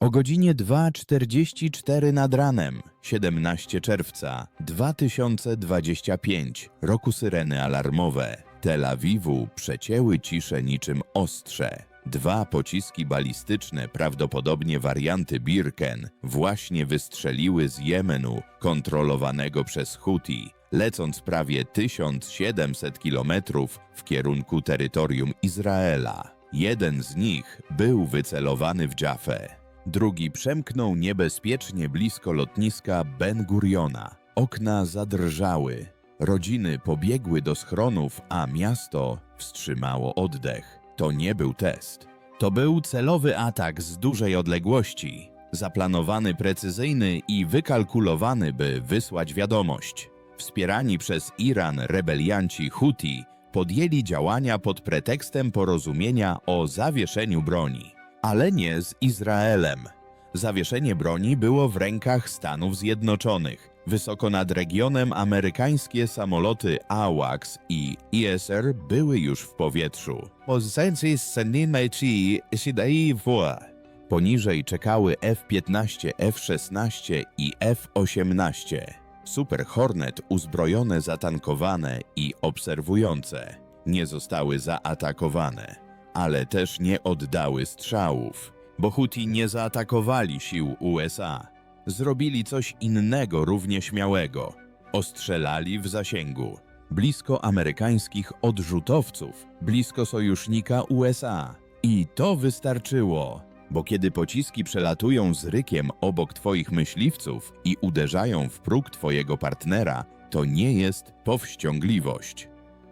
O godzinie 2.44 nad ranem, 17 czerwca 2025, roku syreny alarmowe, Tel Awiwu przecięły ciszę niczym ostrze. Dwa pociski balistyczne, prawdopodobnie warianty Birken, właśnie wystrzeliły z Jemenu, kontrolowanego przez Huti, lecąc prawie 1700 kilometrów w kierunku terytorium Izraela. Jeden z nich był wycelowany w Jaffę. Drugi przemknął niebezpiecznie blisko lotniska Ben Guriona. Okna zadrżały. Rodziny pobiegły do schronów, a miasto wstrzymało oddech. To nie był test. To był celowy atak z dużej odległości, zaplanowany precyzyjny i wykalkulowany, by wysłać wiadomość. Wspierani przez Iran rebelianci Huti podjęli działania pod pretekstem porozumienia o zawieszeniu broni, ale nie z Izraelem. Zawieszenie broni było w rękach Stanów Zjednoczonych. Wysoko nad regionem amerykańskie samoloty AWACS i ISR były już w powietrzu. Poniżej czekały F-15, F-16 i F-18. Super Hornet uzbrojone, zatankowane i obserwujące nie zostały zaatakowane, ale też nie oddały strzałów, bo Huti nie zaatakowali sił USA. Zrobili coś innego równie śmiałego. Ostrzelali w zasięgu, blisko amerykańskich odrzutowców, blisko sojusznika USA. I to wystarczyło, bo kiedy pociski przelatują z rykiem obok twoich myśliwców i uderzają w próg twojego partnera, to nie jest powściągliwość.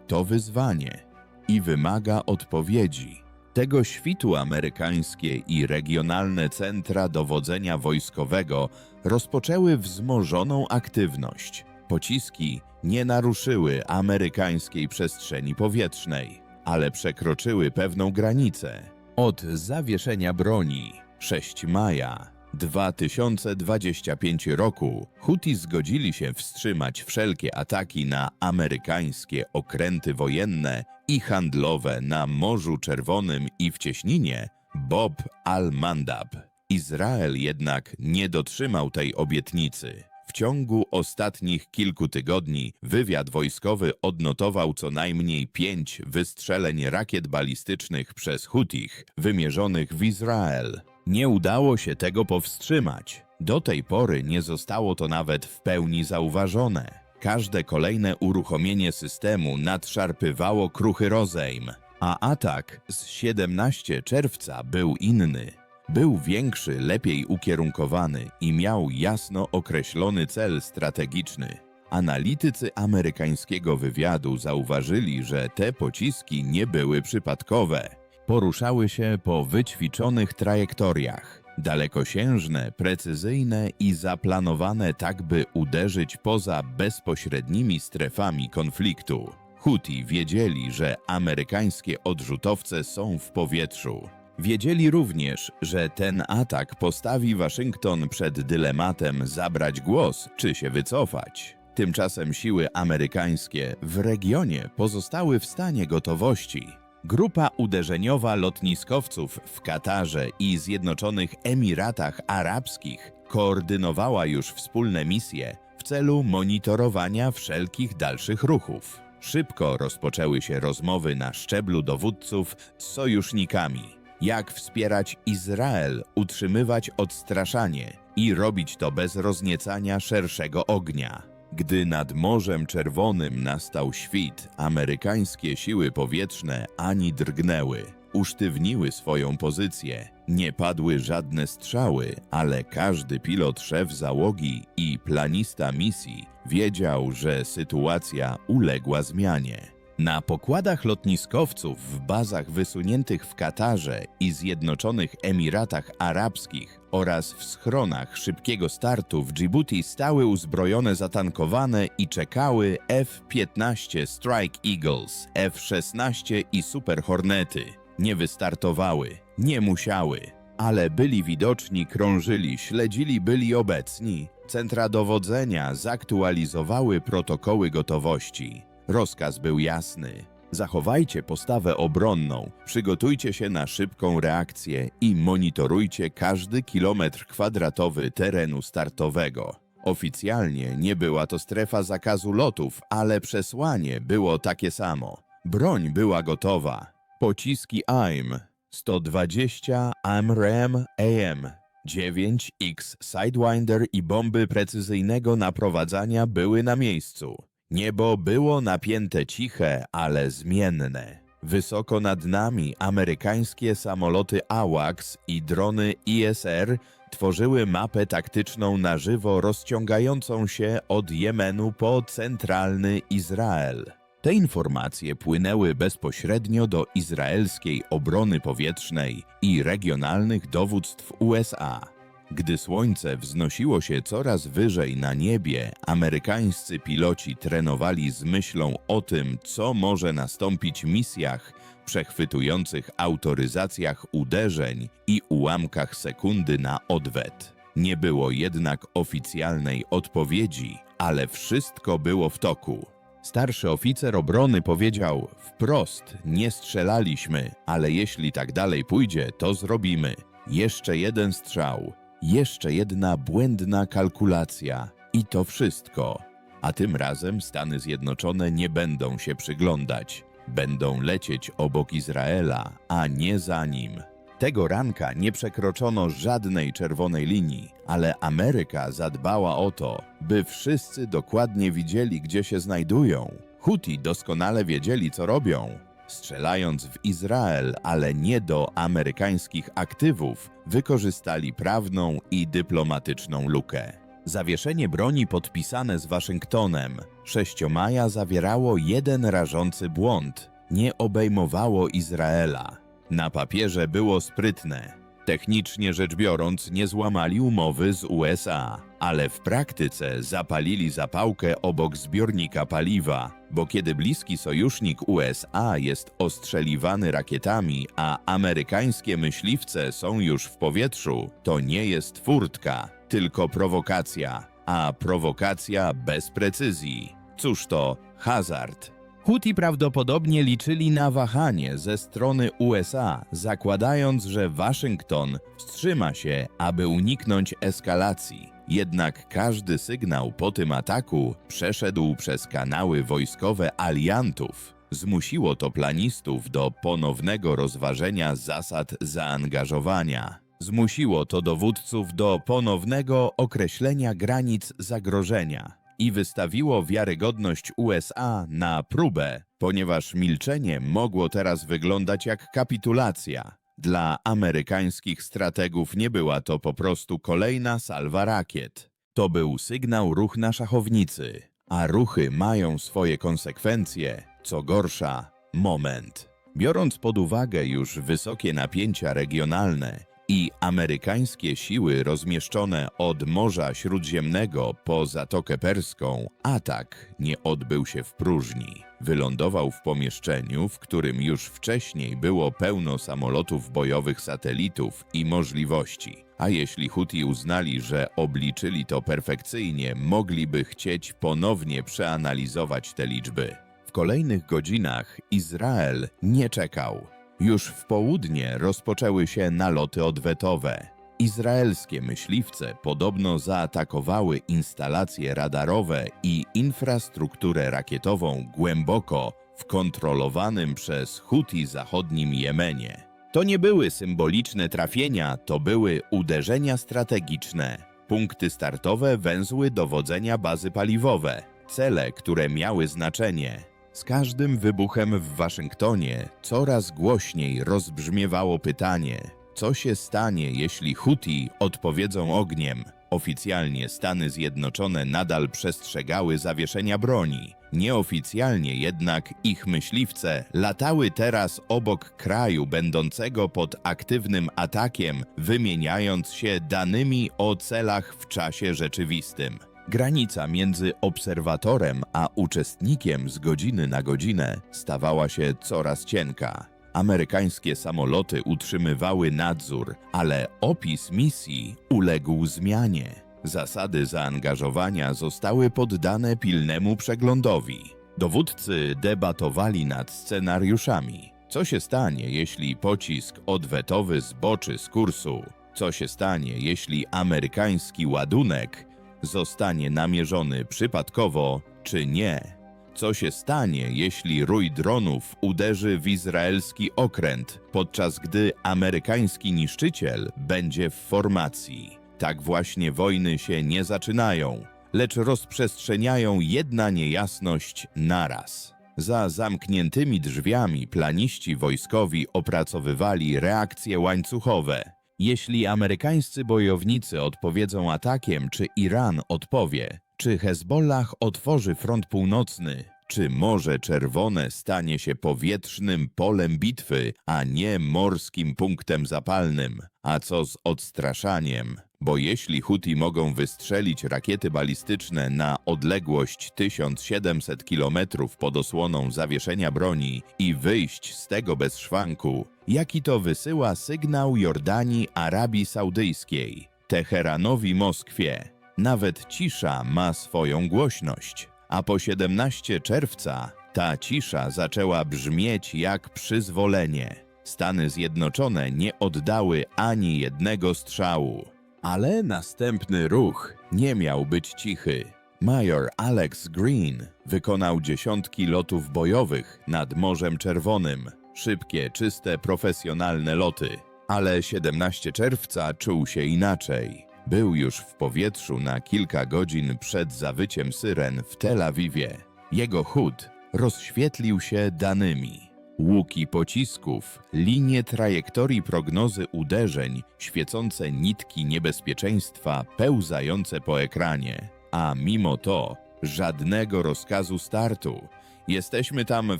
To wyzwanie i wymaga odpowiedzi. Tego świtu amerykańskie i regionalne centra dowodzenia wojskowego rozpoczęły wzmożoną aktywność. Pociski nie naruszyły amerykańskiej przestrzeni powietrznej, ale przekroczyły pewną granicę. Od zawieszenia broni 6 maja 2025 roku Huti zgodzili się wstrzymać wszelkie ataki na amerykańskie okręty wojenne i handlowe na Morzu Czerwonym i w cieśninie Bob al-Mandab. Izrael jednak nie dotrzymał tej obietnicy. W ciągu ostatnich kilku tygodni wywiad wojskowy odnotował co najmniej pięć wystrzeleń rakiet balistycznych przez Hutich wymierzonych w Izrael. Nie udało się tego powstrzymać. Do tej pory nie zostało to nawet w pełni zauważone. Każde kolejne uruchomienie systemu nadszarpywało kruchy rozejm, a atak z 17 czerwca był inny. Był większy, lepiej ukierunkowany i miał jasno określony cel strategiczny. Analitycy amerykańskiego wywiadu zauważyli, że te pociski nie były przypadkowe. Poruszały się po wyćwiczonych trajektoriach, dalekosiężne, precyzyjne i zaplanowane tak, by uderzyć poza bezpośrednimi strefami konfliktu. Huti wiedzieli, że amerykańskie odrzutowce są w powietrzu. Wiedzieli również, że ten atak postawi Waszyngton przed dylematem zabrać głos czy się wycofać. Tymczasem siły amerykańskie w regionie pozostały w stanie gotowości. Grupa uderzeniowa lotniskowców w Katarze i Zjednoczonych Emiratach Arabskich koordynowała już wspólne misje w celu monitorowania wszelkich dalszych ruchów. Szybko rozpoczęły się rozmowy na szczeblu dowódców z sojusznikami. Jak wspierać Izrael, utrzymywać odstraszanie i robić to bez rozniecania szerszego ognia. Gdy nad Morzem Czerwonym nastał świt, amerykańskie siły powietrzne ani drgnęły, usztywniły swoją pozycję. Nie padły żadne strzały, ale każdy pilot, szef załogi i planista misji wiedział, że sytuacja uległa zmianie. Na pokładach lotniskowców w bazach wysuniętych w Katarze i Zjednoczonych Emiratach Arabskich oraz w schronach szybkiego startu w Djibouti stały uzbrojone zatankowane i czekały F-15 Strike Eagles, F-16 i Super Hornety. Nie wystartowały, nie musiały, ale byli widoczni, krążyli, śledzili, byli obecni. Centra dowodzenia zaktualizowały protokoły gotowości. Rozkaz był jasny. Zachowajcie postawę obronną, przygotujcie się na szybką reakcję i monitorujcie każdy kilometr kwadratowy terenu startowego. Oficjalnie nie była to strefa zakazu lotów, ale przesłanie było takie samo. Broń była gotowa. Pociski AIM 120 AMRAAM AM 9X Sidewinder i bomby precyzyjnego naprowadzania były na miejscu. Niebo było napięte ciche, ale zmienne. Wysoko nad nami amerykańskie samoloty AWACS i drony ISR tworzyły mapę taktyczną na żywo rozciągającą się od Jemenu po centralny Izrael. Te informacje płynęły bezpośrednio do izraelskiej obrony powietrznej i regionalnych dowództw USA. Gdy słońce wznosiło się coraz wyżej na niebie, amerykańscy piloci trenowali z myślą o tym, co może nastąpić w misjach przechwytujących autoryzacjach uderzeń i ułamkach sekundy na odwet. Nie było jednak oficjalnej odpowiedzi, ale wszystko było w toku. Starszy oficer obrony powiedział wprost: Nie strzelaliśmy, ale jeśli tak dalej pójdzie, to zrobimy. Jeszcze jeden strzał, jeszcze jedna błędna kalkulacja i to wszystko. A tym razem Stany Zjednoczone nie będą się przyglądać. Będą lecieć obok Izraela, a nie za nim. Tego ranka nie przekroczono żadnej czerwonej linii, ale Ameryka zadbała o to, by wszyscy dokładnie widzieli, gdzie się znajdują. Huti doskonale wiedzieli, co robią. Strzelając w Izrael, ale nie do amerykańskich aktywów, wykorzystali prawną i dyplomatyczną lukę. Zawieszenie broni podpisane z Waszyngtonem 6 maja zawierało jeden rażący błąd. Nie obejmowało Izraela. Na papierze było sprytne. Technicznie rzecz biorąc, nie złamali umowy z USA, ale w praktyce zapalili zapałkę obok zbiornika paliwa, bo kiedy bliski sojusznik USA jest ostrzeliwany rakietami, a amerykańskie myśliwce są już w powietrzu, to nie jest furtka, tylko prowokacja, a prowokacja bez precyzji. Cóż to hazard? Huti prawdopodobnie liczyli na wahanie ze strony USA, zakładając, że Waszyngton wstrzyma się, aby uniknąć eskalacji. Jednak każdy sygnał po tym ataku przeszedł przez kanały wojskowe aliantów. Zmusiło to planistów do ponownego rozważenia zasad zaangażowania. Zmusiło to dowódców do ponownego określenia granic zagrożenia i wystawiło wiarygodność USA na próbę, ponieważ milczenie mogło teraz wyglądać jak kapitulacja. Dla amerykańskich strategów nie była to po prostu kolejna salwa rakiet. To był sygnał ruch na szachownicy, a ruchy mają swoje konsekwencje, co gorsza, moment. Biorąc pod uwagę już wysokie napięcia regionalne i amerykańskie siły rozmieszczone od Morza Śródziemnego po Zatokę Perską, atak nie odbył się w próżni. Wylądował w pomieszczeniu, w którym już wcześniej było pełno samolotów bojowych satelitów i możliwości. A jeśli Huti uznali, że obliczyli to perfekcyjnie, mogliby chcieć ponownie przeanalizować te liczby. W kolejnych godzinach Izrael nie czekał. Już w południe rozpoczęły się naloty odwetowe. Izraelskie myśliwce podobno zaatakowały instalacje radarowe i infrastrukturę rakietową głęboko w kontrolowanym przez Huti zachodnim Jemenie. To nie były symboliczne trafienia, to były uderzenia strategiczne. Punkty startowe, węzły dowodzenia bazy paliwowe, cele, które miały znaczenie. Z każdym wybuchem w Waszyngtonie coraz głośniej rozbrzmiewało pytanie: co się stanie, jeśli Huti odpowiedzą ogniem? Oficjalnie Stany Zjednoczone nadal przestrzegały zawieszenia broni. Nieoficjalnie jednak ich myśliwce latały teraz obok kraju będącego pod aktywnym atakiem, wymieniając się danymi o celach w czasie rzeczywistym. Granica między obserwatorem a uczestnikiem z godziny na godzinę stawała się coraz cienka. Amerykańskie samoloty utrzymywały nadzór, ale opis misji uległ zmianie. Zasady zaangażowania zostały poddane pilnemu przeglądowi. Dowódcy debatowali nad scenariuszami. Co się stanie, jeśli pocisk odwetowy zboczy z kursu? Co się stanie, jeśli amerykański ładunek zostanie namierzony przypadkowo, czy nie? Co się stanie, jeśli rój dronów uderzy w izraelski okręt, podczas gdy amerykański niszczyciel będzie w formacji? Tak właśnie wojny się nie zaczynają, lecz rozprzestrzeniają jedna niejasność naraz. Za zamkniętymi drzwiami planiści wojskowi opracowywali reakcje łańcuchowe. Jeśli amerykańscy bojownicy odpowiedzą atakiem, czy Iran odpowie, czy Hezbollah otworzy front północny, czy Morze Czerwone stanie się powietrznym polem bitwy, a nie morskim punktem zapalnym? A co z odstraszaniem? Bo jeśli Huti mogą wystrzelić rakiety balistyczne na odległość 1700 km pod osłoną zawieszenia broni i wyjść z tego bez szwanku, jaki to wysyła sygnał Jordanii Arabii Saudyjskiej, Teheranowi Moskwie? Nawet cisza ma swoją głośność, a po 17 czerwca ta cisza zaczęła brzmieć jak przyzwolenie. Stany Zjednoczone nie oddały ani jednego strzału. Ale następny ruch nie miał być cichy. Major Alex Green wykonał dziesiątki lotów bojowych nad Morzem Czerwonym. Szybkie, czyste, profesjonalne loty. Ale 17 czerwca czuł się inaczej. Był już w powietrzu na kilka godzin przed zawyciem syren w Tel Awiwie. Jego chód rozświetlił się danymi. Łuki pocisków, linie trajektorii prognozy uderzeń, świecące nitki niebezpieczeństwa pełzające po ekranie. A mimo to żadnego rozkazu startu. Jesteśmy tam,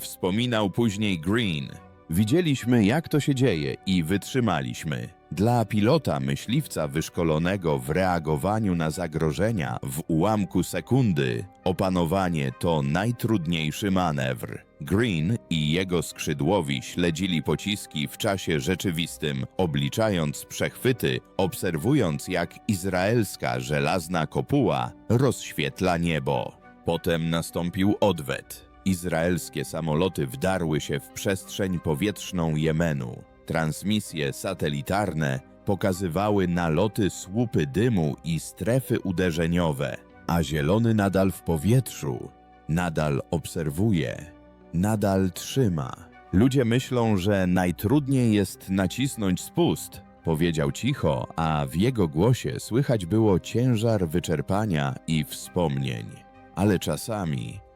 wspominał później Green. Widzieliśmy, jak to się dzieje i wytrzymaliśmy. Dla pilota myśliwca wyszkolonego w reagowaniu na zagrożenia w ułamku sekundy, opanowanie to najtrudniejszy manewr. Green i jego skrzydłowi śledzili pociski w czasie rzeczywistym, obliczając przechwyty, obserwując jak izraelska żelazna kopuła rozświetla niebo. Potem nastąpił odwet. Izraelskie samoloty wdarły się w przestrzeń powietrzną Jemenu. Transmisje satelitarne pokazywały naloty słupy dymu i strefy uderzeniowe, a zielony nadal w powietrzu, nadal obserwuje, nadal trzyma. Ludzie myślą, że najtrudniej jest nacisnąć spust, powiedział cicho, a w jego głosie słychać było ciężar wyczerpania i wspomnień. Ale czasami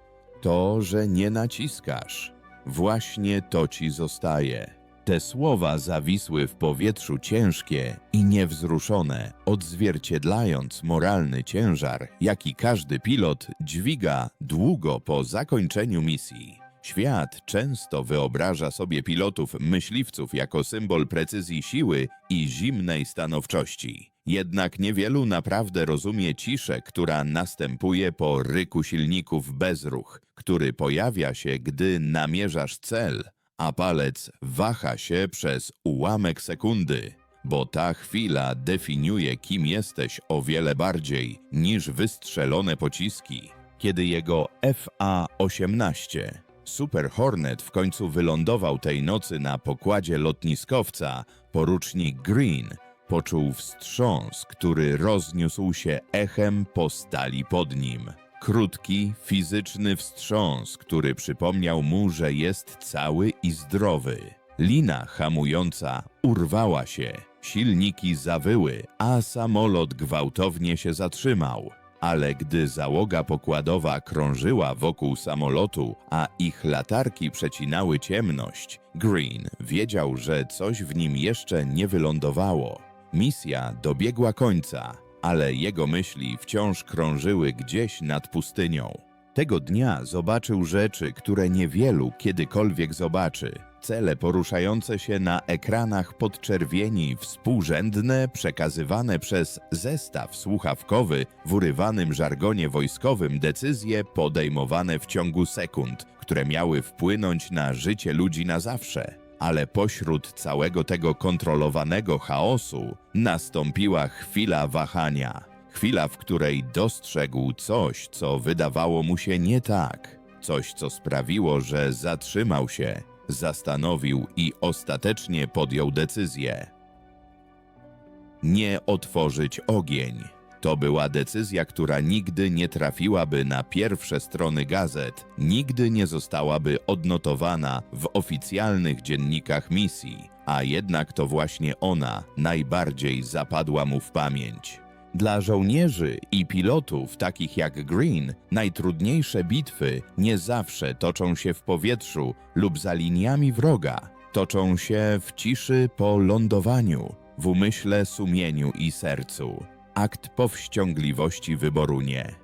to, że nie naciskasz, właśnie to ci zostaje. Te słowa zawisły w powietrzu ciężkie i niewzruszone, odzwierciedlając moralny ciężar, jaki każdy pilot dźwiga długo po zakończeniu misji. Świat często wyobraża sobie pilotów myśliwców jako symbol precyzji siły i zimnej stanowczości. Jednak niewielu naprawdę rozumie ciszę, która następuje po ryku silników bezruch, który pojawia się, gdy namierzasz cel, a palec waha się przez ułamek sekundy, bo ta chwila definiuje, kim jesteś o wiele bardziej niż wystrzelone pociski. Kiedy jego FA-18 Super Hornet w końcu wylądował tej nocy na pokładzie lotniskowca, porucznik Green poczuł wstrząs, który rozniósł się echem po stali pod nim. Krótki, fizyczny wstrząs, który przypomniał mu, że jest cały i zdrowy. Lina hamująca urwała się, silniki zawyły, a samolot gwałtownie się zatrzymał. Ale gdy załoga pokładowa krążyła wokół samolotu, a ich latarki przecinały ciemność, Green wiedział, że coś w nim jeszcze nie wylądowało. Misja dobiegła końca, ale jego myśli wciąż krążyły gdzieś nad pustynią. Tego dnia zobaczył rzeczy, które niewielu kiedykolwiek zobaczy. Cele poruszające się na ekranach podczerwieni, współrzędne, przekazywane przez zestaw słuchawkowy w urywanym żargonie wojskowym decyzje podejmowane w ciągu sekund, które miały wpłynąć na życie ludzi na zawsze ale pośród całego tego kontrolowanego chaosu nastąpiła chwila wahania. Chwila, w której dostrzegł coś, co wydawało mu się nie tak. Coś, co sprawiło, że zatrzymał się, zastanowił i ostatecznie podjął decyzję. Nie otworzyć ogień. To była decyzja, która nigdy nie trafiłaby na pierwsze strony gazet, nigdy nie zostałaby odnotowana w oficjalnych dziennikach misji, a jednak to właśnie ona najbardziej zapadła mu w pamięć. Dla żołnierzy i pilotów takich jak Green, najtrudniejsze bitwy nie zawsze toczą się w powietrzu lub za liniami wroga. Toczą się w ciszy po lądowaniu, w umyśle, sumieniu i sercu. Akt powściągliwości wyboru nie.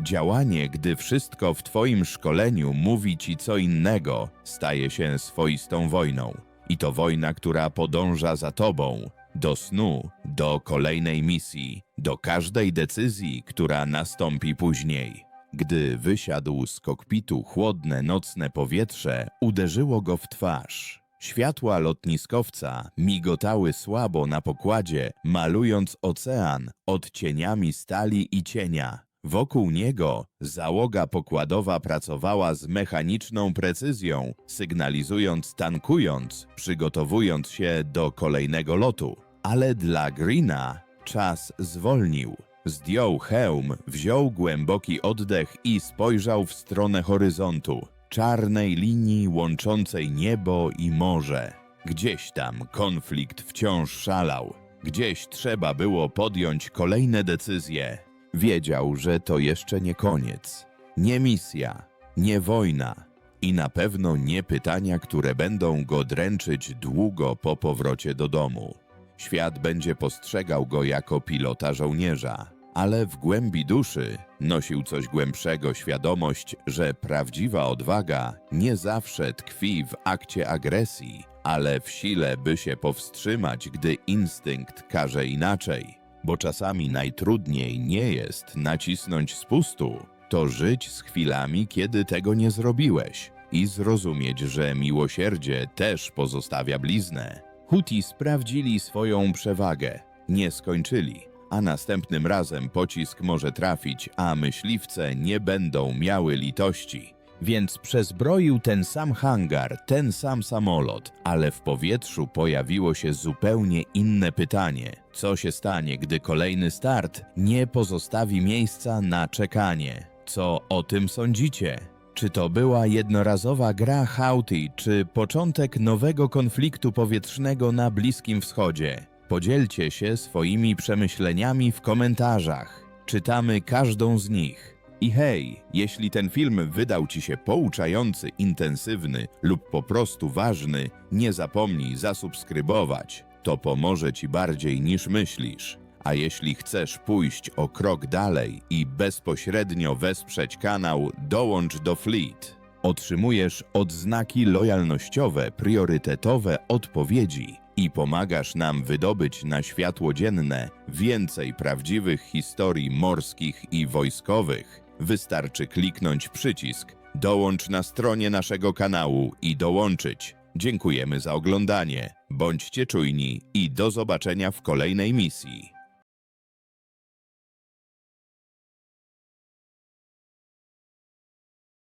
Działanie, gdy wszystko w Twoim szkoleniu mówi Ci co innego, staje się swoistą wojną. I to wojna, która podąża za Tobą, do snu, do kolejnej misji, do każdej decyzji, która nastąpi później. Gdy wysiadł z kokpitu chłodne nocne powietrze, uderzyło go w twarz. Światła lotniskowca migotały słabo na pokładzie, malując ocean odcieniami stali i cienia. Wokół niego załoga pokładowa pracowała z mechaniczną precyzją, sygnalizując, tankując, przygotowując się do kolejnego lotu. Ale dla Greena czas zwolnił. Zdjął hełm, wziął głęboki oddech i spojrzał w stronę horyzontu, czarnej linii łączącej niebo i morze. Gdzieś tam konflikt wciąż szalał. Gdzieś trzeba było podjąć kolejne decyzje. Wiedział, że to jeszcze nie koniec. Nie misja, nie wojna i na pewno nie pytania, które będą go dręczyć długo po powrocie do domu. Świat będzie postrzegał go jako pilota żołnierza, ale w głębi duszy nosił coś głębszego świadomość, że prawdziwa odwaga nie zawsze tkwi w akcie agresji, ale w sile, by się powstrzymać, gdy instynkt każe inaczej. Bo czasami najtrudniej nie jest nacisnąć spustu, to żyć z chwilami, kiedy tego nie zrobiłeś i zrozumieć, że miłosierdzie też pozostawia bliznę. Huti sprawdzili swoją przewagę, nie skończyli, a następnym razem pocisk może trafić, a myśliwce nie będą miały litości. Więc przezbroił ten sam hangar, ten sam samolot, ale w powietrzu pojawiło się zupełnie inne pytanie: co się stanie, gdy kolejny start nie pozostawi miejsca na czekanie? Co o tym sądzicie? Czy to była jednorazowa gra Houthi, czy początek nowego konfliktu powietrznego na Bliskim Wschodzie? Podzielcie się swoimi przemyśleniami w komentarzach. Czytamy każdą z nich. I hej, jeśli ten film wydał Ci się pouczający, intensywny lub po prostu ważny, nie zapomnij zasubskrybować. To pomoże Ci bardziej niż myślisz. A jeśli chcesz pójść o krok dalej i bezpośrednio wesprzeć kanał, dołącz do Fleet. Otrzymujesz odznaki lojalnościowe, priorytetowe odpowiedzi i pomagasz nam wydobyć na światło dzienne więcej prawdziwych historii morskich i wojskowych. Wystarczy kliknąć przycisk Dołącz na stronie naszego kanału i dołączyć. Dziękujemy za oglądanie. Bądźcie czujni i do zobaczenia w kolejnej misji.